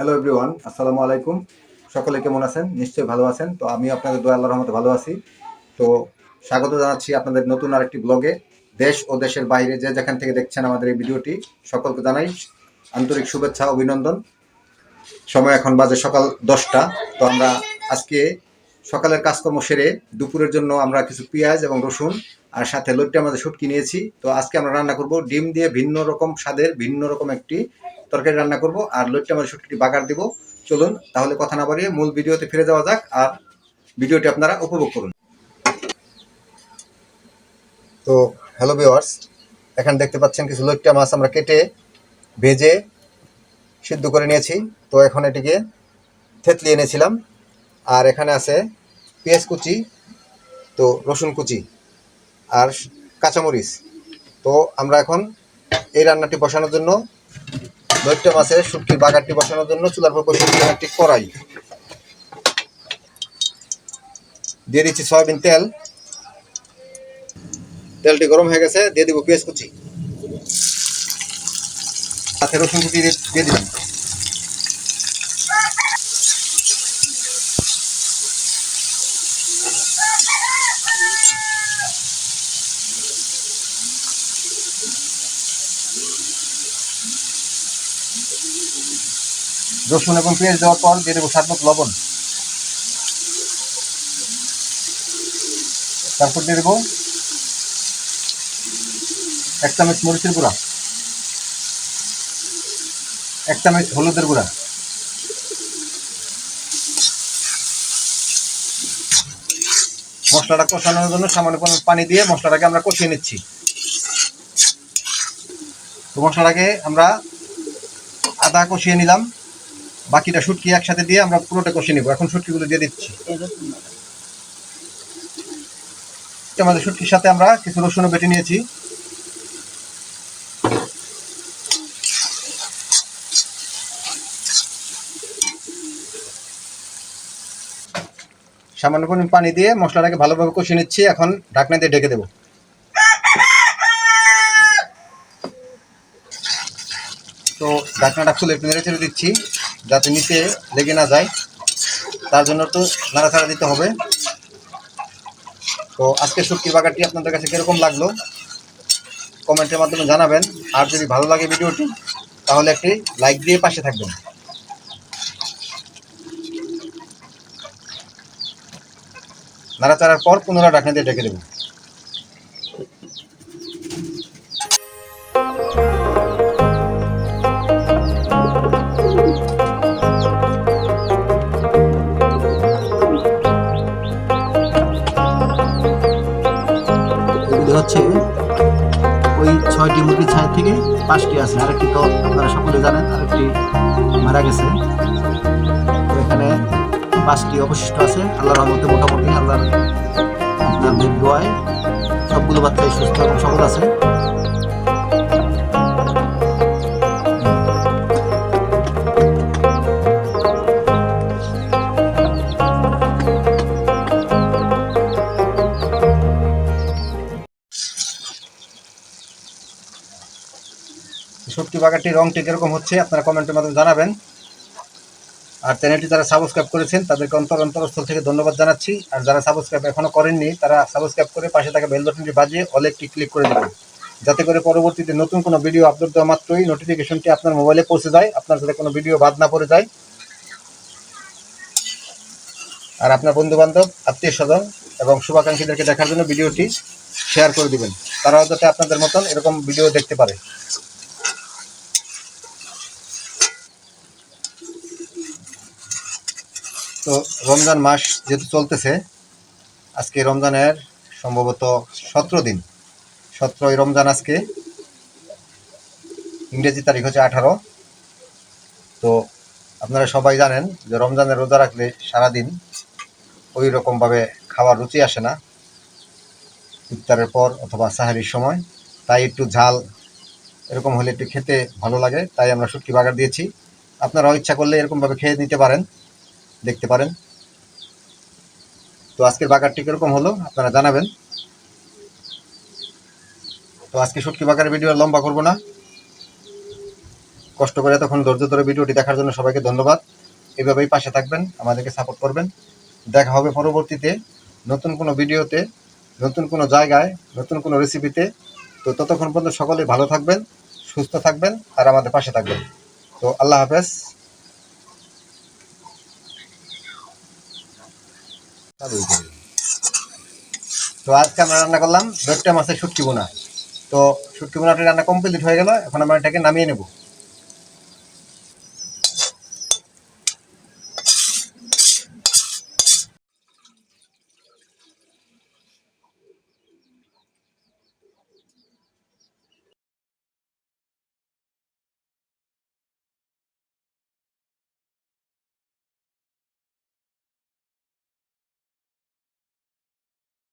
Hello everyone আসসালামু আলাইকুম সকলে কেমন আছেন? নিশ্চয়ই ভালো আছেন। তো আমি আপনাদের দোয়া আল্লাহর রহমতে ভালো আছি। তো স্বাগত জানাচ্ছি আপনাদের নতুন আরেকটি ব্লগে দেশ ও দেশের বাইরে যে যেখান থেকে দেখছেন আমাদের এই ভিডিওটি, সকলকে জানাই আন্তরিক শুভেচ্ছা, অভিনন্দন। সময় এখন বাজে সকাল দশটা। তো আমরা আজকে সকালের কাজকর্ম সেরে দুপুরের জন্য আমরা কিছু পেঁয়াজ এবং রসুন আর সাথে লইট্টা মাছের শুটকি নিয়েছি। তো আজকে আমরা রান্না করব ডিম দিয়ে ভিন্ন রকম স্বাদের, ভিন্ন রকম একটি তরকারি রান্না করব আর লইট্টা মাছের শুটকি বাগার দিব। চলুন, তাহলে কথা না বাড়িয়ে মূল ভিডিওতে ফিরে যাওয়া যাক আর ভিডিওটি আপনারা উপভোগ করুন। তো হ্যালো ভিওয়ার্স এখানে দেখতে পাচ্ছেন কিছু লইট্টা মাছ আমরা কেটে, ভেজে, সিদ্ধ করে নিয়েছি। তো এখন এটিকে থেতলি এনেছিলাম। আর এখানে আছে পেঁয়াজ কুচি, তো রসুন কুচি আর কাঁচামরিচ। তো আমরা এখন এই রান্নাটি বসানোর জন্য দৈত্য মাছের শুটকির বাগারটি বসানোর জন্য চুলার পর দিলাম একটি কড়াই। দিয়ে দিচ্ছি সয়াবিন তেল। তেলটি গরম হয়ে গেছে, দিয়ে দিব পেঁয়াজ কুচি। সাথে রসুন কুচি দিয়ে দিয়ে রসুন এবং পেঁয়াজ দেওয়ার পর দিয়ে দেবো স্বাদ লবণ। তারপর দিয়ে দেবো এক চামচ মরিচের গুঁড়া, এক চামচ হলুদের গুঁড়া। মশলাটা কষানোর জন্য সামান্য পানি দিয়ে মশলাটাকে আমরা কষিয়ে নিচ্ছি। তো মশলাটাকে আমরা আদা কষিয়ে নিলাম। বাকিটা শুটকি একসাথে দিয়ে আমরা পুরোটা কষিয়ে নিব। এখন শুটকিগুলো দিয়ে দিচ্ছি। আমাদের শুটকির সাথে আমরা কিছু রসুনও বেটে নিয়েছি। সামান্য পরিমাণ পানি দিয়ে মশলাটাকে ভালোভাবে কষিয়ে নিচ্ছি। এখন ঢাকনা দিয়ে ঢেকে দেবো তো ঢাকনাটা খুলে একটু ছেড়ে দিচ্ছি, যাতে নিচে লেগে না যায়। তার জন্য তো নাড়াচাড়া দিতে হবে। তো আজকে শুটকি বাগারটি আপনাদের কাছে কীরকম লাগল? কমেন্টের মাধ্যমে জানাবেন। আর যদি ভালো লাগে ভিডিওটি, তাহলে একটি লাইক দিয়ে পাশে থাকবেন। নাড়াচাড়ার পর পুনরায় ঢাকনা দিয়ে ঢেকে দেবো। ছয়টি মুরগির ছায় থেকে পাঁচটি আছে। আরেকটি তো আপনারা সকলে জানেন, আরেকটি মারা গেছে। তো এখানে পাঁচটি অবশিষ্ট আছে। আল্লাহ রহমতে মোটামুটি আল্লাহর আপনার দোয়ায় সবগুলো বাচ্চাই সুস্থ এবং সবল আছে। সত্যি বাগানটির রংটি কীরকম হচ্ছে আপনারা কমেন্টের মাধ্যমে জানাবেন। আর চ্যানেলটি যারা সাবস্ক্রাইব করেছেন, তাদেরকে অন্তর অন্তরস্থল থেকে ধন্যবাদ জানাচ্ছি। আর যারা সাবস্ক্রাইব এখনও করেননি, তারা সাবস্ক্রাইব করে পাশে থাকা বেল বাটনটি বাজিয়ে অল একটি ক্লিক করে দেবেন। যাতে করে পরবর্তীতে নতুন কোনো ভিডিও আপলোড দেওয়া মাত্রই নোটিফিকেশনটি আপনার মোবাইলে পৌঁছে যায়, আপনার যাতে কোনো ভিডিও বাদ না পড়ে যায়। আর আপনার বন্ধু বান্ধব আত্মীয় স্বজন এবং শুভাকাঙ্ক্ষীদেরকে দেখার জন্য ভিডিওটি শেয়ার করে দিবেন। তারাও যাতে আপনাদের মতন এরকম ভিডিও দেখতে পারে। তো রমজান মাস যেহেতু চলতেছে, আজকে রমজানের সম্ভবত সতেরো দিন। সতেরোই রমজান আজকে। ইংরেজি তারিখ হচ্ছে আঠারো। তো আপনারা সবাই জানেন যে রমজানের রোজা রাখলে সারাদিন ওই রকমভাবে খাওয়ার রুচি আসে না। ইফতারের পর অথবা সাহারির সময়। তাই একটু ঝাল এরকম হলে একটু খেতে ভালো লাগে। তাই আমরা শুটকি বাগার দিয়েছি। আপনারাও ইচ্ছা করলে এরকমভাবে খেয়ে নিতে পারেন। দেখতে পারেন। তো আজকের বাগারটি কীরকম হলো আপনারা জানাবেন। তো আজকে শুটকি বাগারের ভিডিও লম্বা করব না। কষ্ট করে তখন ধৈর্য ধরে ভিডিওটি দেখার জন্য সবাইকে ধন্যবাদ। এভাবেই পাশে থাকবেন, আমাদেরকে সাপোর্ট করবেন। দেখা হবে পরবর্তীতে নতুন কোনো ভিডিওতে, নতুন কোনো জায়গায়, নতুন কোনো রেসিপিতে তো ততক্ষণ পর্যন্ত সকলে ভালো থাকবেন, সুস্থ থাকবেন আর আমাদের পাশে থাকবেন। তো আল্লাহ হাফেজ। তো আজকে আমরা রান্না করলাম, দশটা মাছের শুটকি বোনা তো শুটকি বোনাটা রান্না কমপ্লিট হয়ে গেল, এখন আমরা এটাকে নামিয়ে নেব।